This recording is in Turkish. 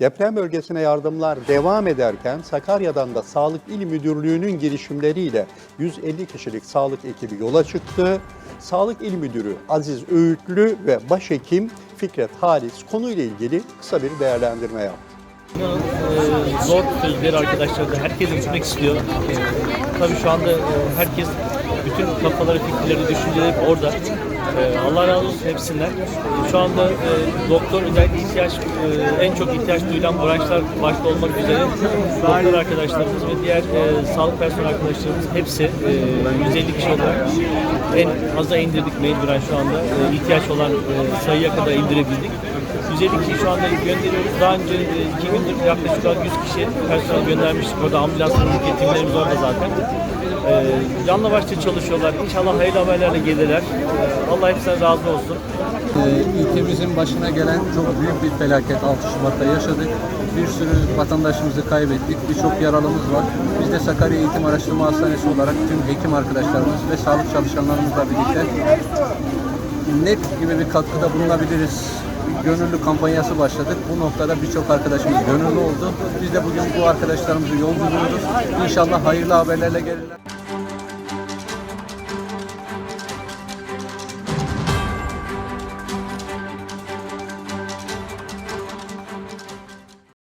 Deprem bölgesine yardımlar devam ederken Sakarya'dan da Sağlık İl Müdürlüğü'nün girişimleriyle 150 kişilik sağlık ekibi yola çıktı. Sağlık İl Müdürü Aziz Öğütlü ve Başhekim Fikret Halis konuyla ilgili kısa bir değerlendirme yaptı. Zor sözleri arkadaşlar da herkes gitmek istiyor. Tabii şu anda e, herkes bütün kafaları, fikirleri, düşünceleri orada. E, Allah razı olsun hepsinden. Şu anda e, doktor özellikle ihtiyaç, e, en çok ihtiyaç duyulan branşlar başta olmak üzere doktor arkadaşlarımız ve diğer e, sağlık personel arkadaşlarımız hepsi e, 150 kişi olarak en aza indirdik mecburen şu anda. E, ihtiyaç olan e, sayıya kadar indirebildik. 150 kişi şu anda gönderiyoruz. Daha önce e, iki gündür yaklaşık olarak 100 kişi personel göndermiştik. Orada ambulans timlerimiz orada zaten. Ee, canla başla çalışıyorlar. İnşallah hayırlı haberlerle gelirler. Ee, Allah hepsinden razı olsun. Ee, ülkemizin başına gelen çok büyük bir felaket 6 Şubat'ta yaşadık. Bir sürü vatandaşımızı kaybettik. Birçok yaralımız var. Biz de Sakarya Eğitim Araştırma Hastanesi olarak tüm hekim arkadaşlarımız ve sağlık çalışanlarımızla birlikte net gibi bir katkıda bulunabiliriz. Gönüllü kampanyası başladık. Bu noktada birçok arkadaşımız gönüllü oldu. Biz de bugün bu arkadaşlarımızı yol buluyoruz. İnşallah hayırlı haberlerle gelirler.